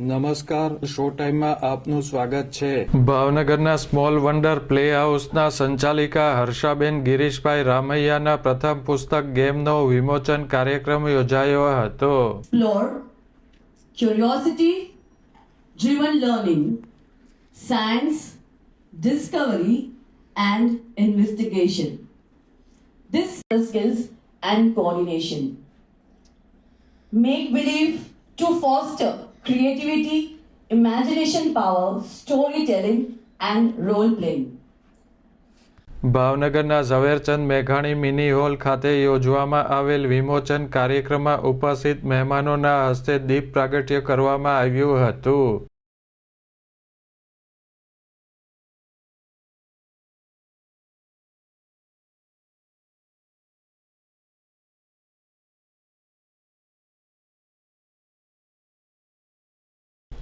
નમસ્કાર શો ટાઈમમાં આપનું સ્વાગત છે ભાવનગરના સ્મોલ વન્ડર પ્લે હાઉસના સંચાલિકા હર્ષાબેન ગિરીશભાઈ રામૈયાના પ્રથમ પુસ્તક ગેમનો વિમોચન કાર્યક્રમ યોજાયો હતો explore curiosity driven learning, science, discovery, and investigation. This skills and coordination. Make believe to foster creativity, imagination power, storytelling, and role playing. ભાવનગરના ઝવેરચંદ મેઘાણી મિની હોલ ખાતે યોજવામાં આવેલ વિમોચન કાર્યક્રમમાં ઉપસ્થિત મહેમાનોના હસ્તે દીપ પ્રાગટ્ય કરવામાં આવ્યું હતું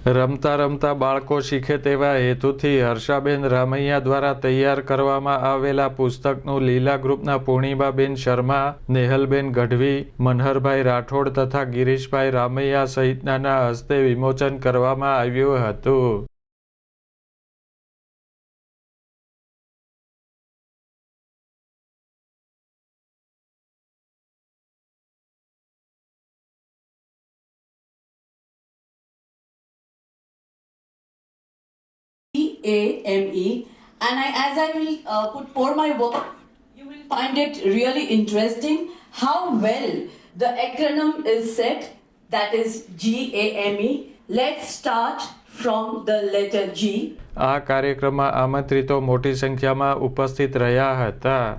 રમતા રમતા બાળકો શીખે તેવા હેતુથી હર્ષાબેન રામૈયા દ્વારા તૈયાર કરવામાં આવેલા પુસ્તકનું લીલા ગ્રુપના પૂર્ણિમાબેન શર્મા, નેહલબેન ગઢવી, મનહરભાઈ રાઠોડ તથા ગિરીશભાઈ રામૈયા સહિતનાના હસ્તે વિમોચન કરવામાં આવ્યું હતું. A M E, and I, as I will uh, put pour my work, you will find it really interesting how well the acronym is set. That is G A M E. Let's start from the letter G. આ કાર્યક્રમમાં આમંત્રિતો મોટી સંખ્યામાં ઉપસ્થિત રહ્યા હતા